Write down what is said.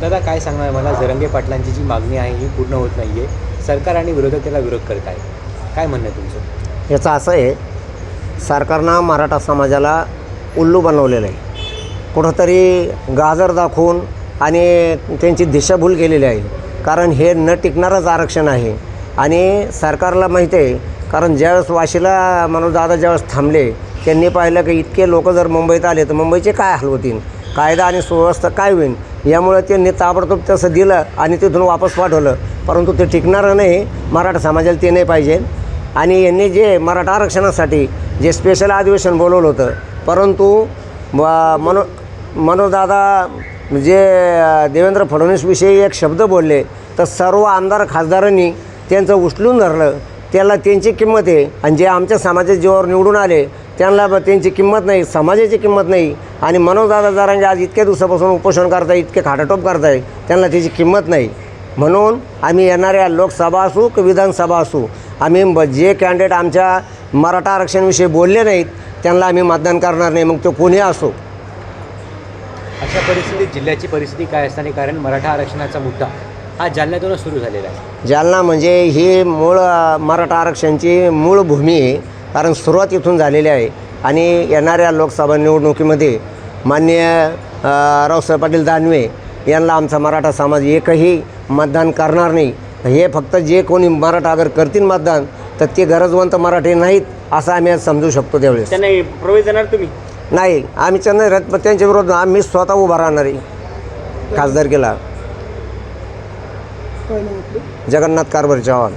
दादा काय सांगणार मला? जरंगे पाटलांची जी मागणी आहे ही पूर्ण होत नाही आहे सरकार आणि विरोधक त्याला विरोध करत आहे काय म्हणणं आहे तुमचं? याचं असं आहे सरकारनं मराठा समाजाला उल्लू बनवलेलं आहे. कुठंतरी गाजर दाखवून आणि त्यांची दिशाभूल केलेली आहे. कारण हे न टिकणारंच आरक्षण आहे. आणि सरकारला माहिती आहे कारण ज्यावेळेस वाशीला मनोज दादा ज्यावेळेस थांबले त्यांनी पाहिलं की इतके लोक जर मुंबईत आले तर मुंबईचे काय हाल होतील कायदा आणि सुव्यवस्था काय होईल यामुळे त्यांनी ताबडतोब तसं दिलं आणि तिथून वापस पाठवलं. परंतु ते टिकणारं नाही. मराठा समाजाला ते नाही पाहिजे. आणि यांनी जे मराठा आरक्षणासाठी जे स्पेशल अधिवेशन बोलवलं होतं परंतु म- मनो मनोजदादा जे देवेंद्र फडणवीसविषयी एक शब्द बोलले तर सर्व आमदार खासदारांनी त्यांचं उचलून धरलं. त्याला त्यांची किंमत आहे. आणि जे आमच्या समाजात जीवावर निवडून आले त्यांना त्यांची किंमत नाही समाजाची किंमत नाही. आणि मनोजदादा जरांगे आज इतक्या दिवसापासून उपोषण करताय इतके खाटाटोप करताय त्यांना त्याची किंमत नाही. म्हणून आम्ही येणाऱ्या लोकसभा असू की विधानसभा असू आम्ही ब- जे कॅन्डिडेट आमच्या मराठा आरक्षणाविषयी बोलले नाहीत त्यांना आम्ही मतदान करणार नाही मग तो कोणी असो. अशा परिस्थितीत जिल्ह्याची परिस्थिती काय असताना कारण मराठा आरक्षणाचा मुद्दा हा जालन्यातूनच सुरू झालेला आहे. जालना म्हणजे ही मूळ मराठा आरक्षणची मूळ भूमी आहे. कारण सुरुवात इथून झालेली आहे. आणि येणाऱ्या लोकसभा निवडणुकीमध्ये माननीय अ, रावसाहेब पाटील दानवे यांना आमचा मराठा समाज एकही मतदान करणार नाही. हे फक्त जे कोणी मराठा अगर करतील मतदान तर ते गरजवंत मराठी नाहीत असं आम्ही आज समजू शकतो त्यावेळेस. त्यांना प्रवेश देणार तुम्ही? नाही आम्ही चंद्र त्यांच्या विरोधात आम्ही स्वतः उभा राहणार आहे. खासदारकीला. जगन्नाथ कारभार चव्हाण.